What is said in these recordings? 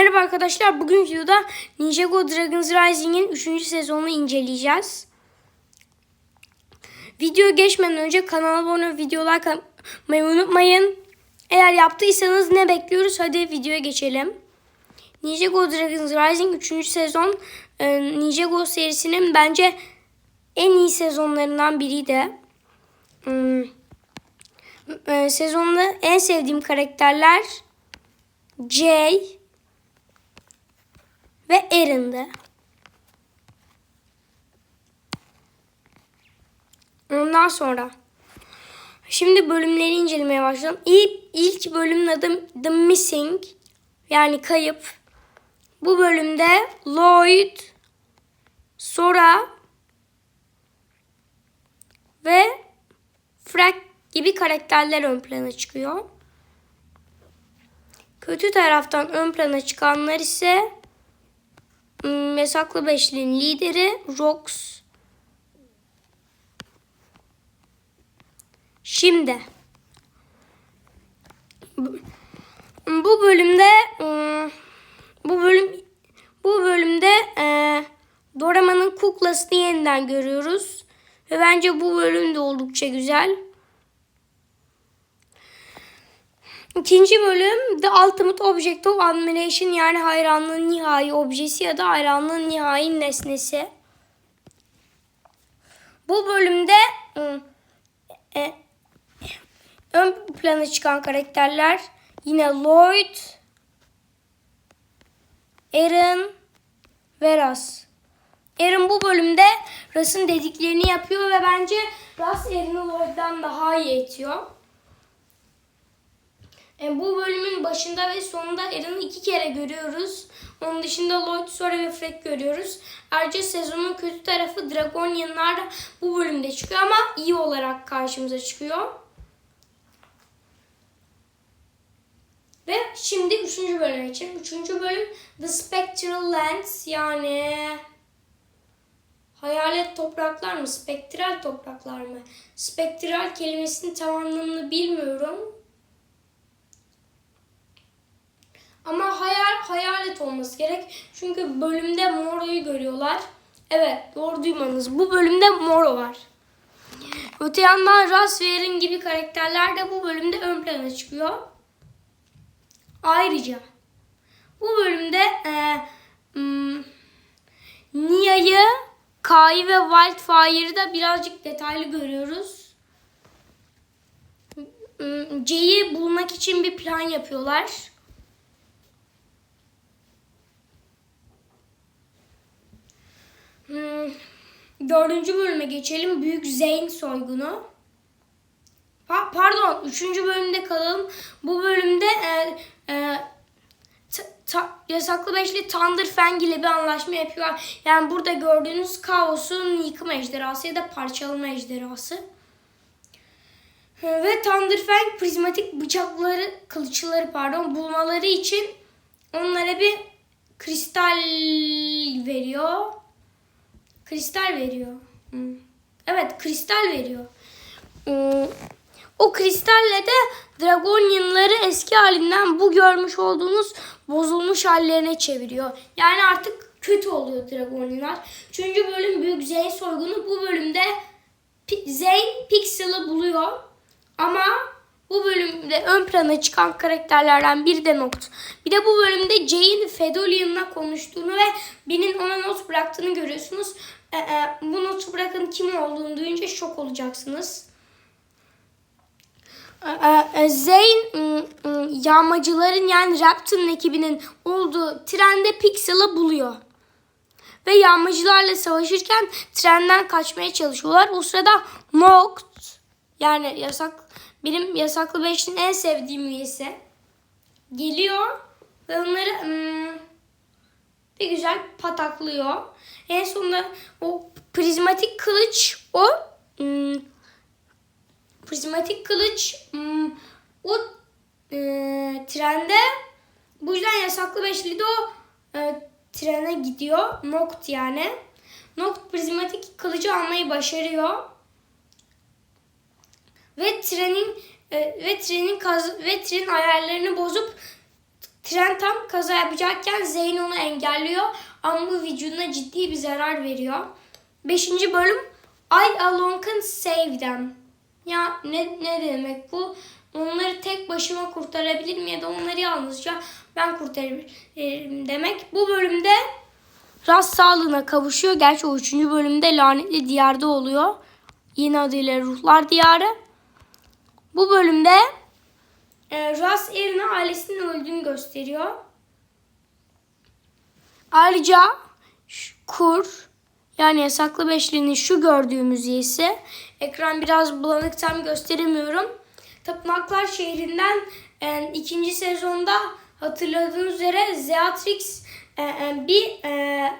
Merhaba arkadaşlar. Bugün videoda Ninjago Dragons Rising'in 3. sezonunu inceleyeceğiz. Videoya geçmeden önce kanala abone olup video like atmayı unutmayın. Eğer yaptıysanız ne bekliyoruz? Hadi videoya geçelim. Ninjago Dragons Rising 3. sezon e, Ninjago serisinin bence en iyi sezonlarından biriydi. Hmm. E, Sezonda en sevdiğim karakterler Jay ve Erin'di. Ondan sonra şimdi bölümleri incelemeye başlayalım. İlk, ilk bölümün adı The Missing yani kayıp. Bu bölümde Lloyd, Sora ve Frank gibi karakterler ön plana çıkıyor. Kötü taraftan ön plana çıkanlar ise Yasaklı Beşli'nin lideri Rox. Şimdi bu- bölümde hmm, bu bölüm bu bölümde e, Doraema'nın kuklasını yeniden görüyoruz ve bence bu bölüm de oldukça güzel. İkinci bölüm The Ultimate Object of Admiration yani hayranlığın nihai objesi ya da hayranlığın nihai nesnesi. Bu bölümde ı, e, ön plana çıkan karakterler yine Lloyd, Eren ve Ras. Eren bu bölümde Ras'ın dediklerini yapıyor ve bence Ras Eren'i Lloyd'dan daha iyi etiyor. Bu bölümün başında ve sonunda Eren'i iki kere görüyoruz. Onun dışında Lloyd, Sora ve Fred görüyoruz. Ayrıca sezonun kötü tarafı Dragonianlar da bu bölümde çıkıyor ama iyi olarak karşımıza çıkıyor. Ve şimdi üçüncü bölüme geçelim. Üçüncü bölüm The Spectral Lands yani hayalet topraklar mı? Spektral topraklar mı? Spektral kelimesinin tam anlamını bilmiyorum. Ama hayal hayalet olması gerek. Çünkü bölümde Moro'yu görüyorlar. Evet doğru duymanız. Bu bölümde Moro var. Öte yandan Ras ve Eren gibi karakterler de bu bölümde ön plana çıkıyor. Ayrıca bu bölümde e, hmm, Nia'yı, Kai'yi ve Wildfire'ı da birazcık detaylı görüyoruz. Hmm, Jay'i bulmak için bir plan yapıyorlar. Hmm, dördüncü bölüme geçelim. Büyük Zeyn soygunu. Pa- pardon, üçüncü bölümde kalalım. Bu bölümde e, e, ta- Yasaklı Beşli Thunder Fang ile bir anlaşma yapıyor. Yani burada gördüğünüz kaosun yıkım ejderhası ya da parçalama ejderhası. Ve Thunder Fang prizmatik bıçakları, kılıçları pardon bulmaları için onlara bir kristal veriyor. Kristal veriyor. Hmm. Evet kristal veriyor. Hmm. O kristalle de Dragonianları eski halinden bu görmüş olduğunuz bozulmuş hallerine çeviriyor. Yani artık kötü oluyor Dragonianlar. Üçüncü bölüm Büyük Zeyn soygunu. Bu bölümde Zeyn Pixel'ı buluyor. Ama bu bölümde ön plana çıkan karakterlerden biri de Noct. Bir de bu bölümde Jay'in Fedolian'la konuştuğunu ve birinin ona not bıraktığını görüyorsunuz. Ee, e, bu notu bırakın kim olduğunu duyunca şok olacaksınız. Ee, e, Zeyn ım, ım, yağmacıların yani Raptor'ın ekibinin olduğu trende Pixel'ı buluyor. Ve yağmacılarla savaşırken trenden kaçmaya çalışıyorlar. O sırada Noct yani yasak benim yasaklı beşin en sevdiğim üyesi geliyor ve onları ım, bir güzel pataklıyor. En sonunda o prizmatik kılıç o ım, prizmatik kılıç ım, o e, trende bu yüzden yasaklı beşli de o e, trene gidiyor. Noct yani. Noct prizmatik kılıcı almayı başarıyor. Ve trenin e, ve trenin kaz ve trenin ayarlarını bozup Tren tam kaza yapacakken Zeyn onu engelliyor ama bu vücuduna ciddi bir zarar veriyor. Beşinci bölüm I alone can save them. Ya ne, ne demek bu? Onları tek başıma kurtarabilirim ya da onları yalnızca ben kurtarabilirim demek. Bu bölümde Rast sağlığına kavuşuyor. Gerçi o üçüncü bölümde lanetli diyarda oluyor. Yeni adıyla Ruhlar Diyarı. Bu bölümde e, Ras Erin'e ailesinin öldüğünü gösteriyor. Ayrıca Kur yani yasaklı beşlinin şu gördüğümüz üyesi ekran biraz bulanık tam gösteremiyorum. Tapınaklar şehrinden e, ikinci sezonda hatırladığınız üzere Zeatrix e, e, bir e,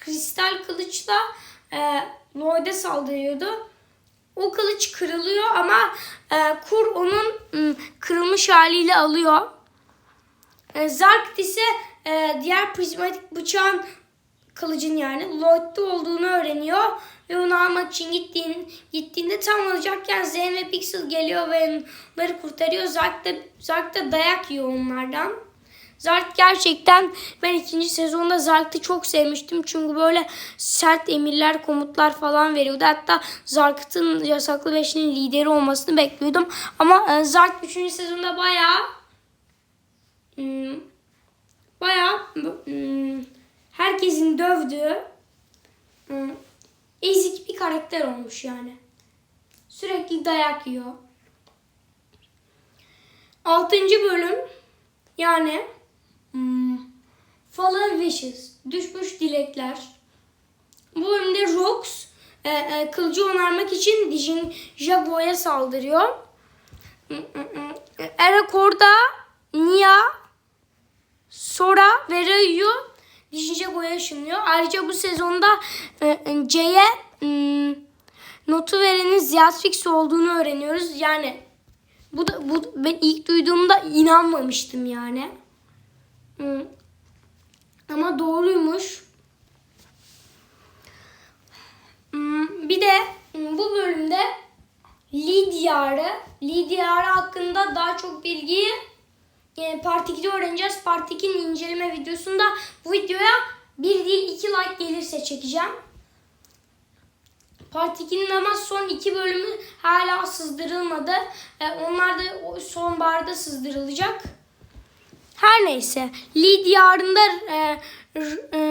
kristal kılıçla e, Lloyd'e saldırıyordu. O kılıç kırılıyor ama e, Kur onun m, kırılmış haliyle alıyor. E, Zark ise e, diğer prizmatik bıçağın kılıcın yani Lloyd'da olduğunu öğreniyor ve onu almak için gittiğin, gittiğinde tam alacakken Zen ve Pixel geliyor ve onları kurtarıyor. Zark da, Zark da dayak yiyor onlardan. Zark gerçekten ben ikinci sezonda Zark'ı çok sevmiştim. Çünkü böyle sert emirler, komutlar falan veriyordu. Hatta Zark'ın yasaklı beşinin lideri olmasını bekliyordum. Ama e, Zark üçüncü sezonda bayağı hmm, bayağı hmm, herkesin dövdüğü hmm, ezik bir karakter olmuş yani. Sürekli dayak yiyor. Altıncı bölüm yani hmm, Fallen Wishes düşmüş dilekler. Bu bölümde Rox e, e, kılıcı onarmak için Dijin Jaguar'a saldırıyor. Erakor'da Nia, Sora ve Ryu Dijin Jaguar'a ışınlıyor. Ayrıca bu sezonda e, e, C'ye hmm, notu verenin Ziatrix olduğunu öğreniyoruz. Yani bu da bu ben ilk duyduğumda inanmamıştım yani. Ama doğruymuş. Bir de bu bölümde Lee diyarı hakkında daha çok bilgiyi Part 2'de öğreneceğiz. Part 2'nin inceleme videosunda bu videoya bir değil iki like gelirse çekeceğim. Part 2'nin ama son iki bölümü hala sızdırılmadı. E, onlar da sonbaharda sızdırılacak. Her neyse. Lee diyarında e, e,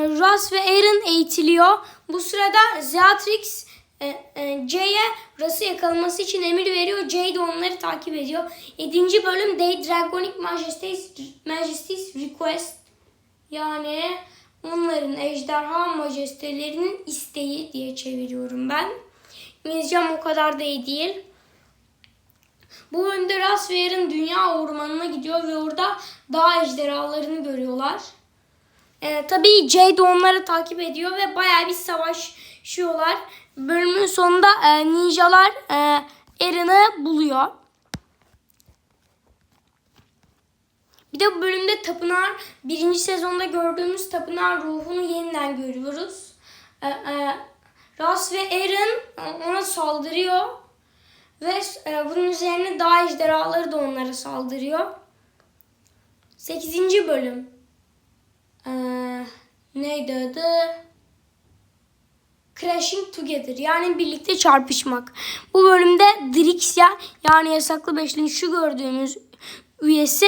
Russ ve Aaron eğitiliyor. Bu sırada Zeatrix e, e, Jay'e Russ'ı yakalaması için emir veriyor. Jay de onları takip ediyor. 7. bölüm Day Dragonic Majesty's, Majesty's Request. Yani onların ejderha majestelerinin isteği diye çeviriyorum ben. İngilizcem o kadar da iyi değil. Bu bölümde Ras ve Aaron dünya ormanına gidiyor ve orada dağ ejderhalarını görüyorlar. Ee, tabii Jay de onları takip ediyor ve bayağı bir savaşıyorlar. Bölümün sonunda e, ninjalar e, Aaron'ı buluyor. Bir de bu bölümde tapınağı birinci sezonda gördüğümüz tapınağı ruhunu yeniden görüyoruz. Ee, e, Ras ve Aaron ona saldırıyor. Ve e, bunun üzerine dağ ejderhaları da onlara saldırıyor. 8. bölüm. Ee, neydi adı? Crashing Together yani birlikte çarpışmak. Bu bölümde Drixia yani yasaklı beşlinin şu gördüğümüz üyesi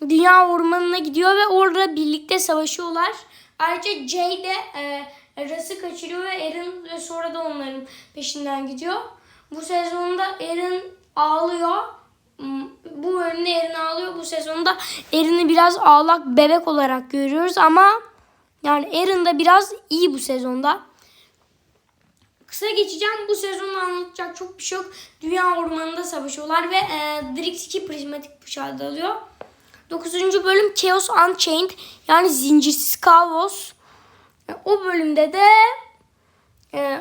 dünya ormanına gidiyor ve orada birlikte savaşıyorlar. Ayrıca Jay de e, Russ'ı kaçırıyor ve Aaron ve sonra da onların peşinden gidiyor. Bu sezonda Aaron ağlıyor. Hmm, Bu bölümde Aaron ağlıyor. Bu sezonda Aaron'ı biraz ağlak bebek olarak görüyoruz ama yani Aaron da biraz iyi bu sezonda. Kısa geçeceğim. Bu sezonu anlatacak çok bir şey yok. Dünya ormanında savaşıyorlar ve e, Drix 2 prizmatik bıçağı da alıyor. 9. bölüm Chaos Unchained yani zincirsiz kaos. E, O bölümde de e,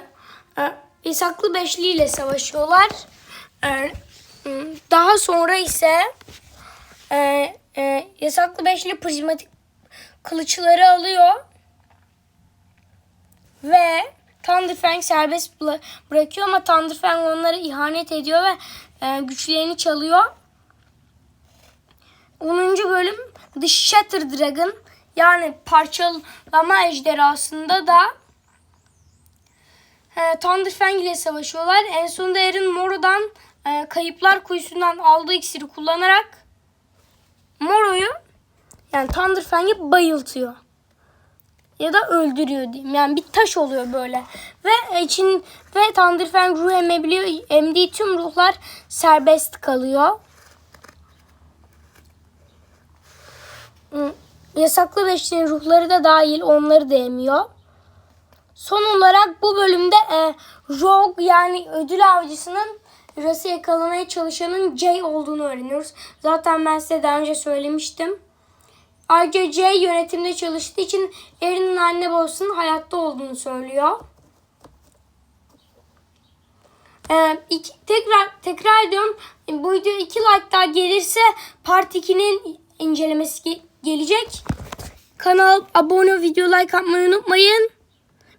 e, yasaklı beşli ile savaşıyorlar. E, daha sonra ise e, e, yasaklı beşli prizmatik kılıçları alıyor ve Thunderfang serbest bıra- bırakıyor ama Thunderfang onlara ihanet ediyor ve e, güçlerini çalıyor. 10. bölüm The Shatter Dragon yani parçalama ejderhasında da e, Thunderfang ile savaşıyorlar. En sonunda Eren Moro'dan e, kayıplar kuyusundan aldığı iksiri kullanarak Moro'yu yani Thunderfang'i bayıltıyor. Ya da öldürüyor diyeyim. Yani bir taş oluyor böyle. Ve için ve Thunderfang ruh emebiliyor. Emdiği tüm ruhlar serbest kalıyor. Yasaklı beşliğin ruhları da dahil onları da emiyor. Son olarak bu bölümde e, Rogue yani ödül avcısının Rası yakalamaya çalışanın Jay olduğunu öğreniyoruz. Zaten ben size daha önce söylemiştim. Ayrıca Jay yönetimde çalıştığı için Erin'in anne babasının hayatta olduğunu söylüyor. Ee, iki, tekrar tekrar ediyorum. Bu video 2 like daha gelirse Part 2'nin incelemesi ge- gelecek. Kanal abone video like atmayı unutmayın.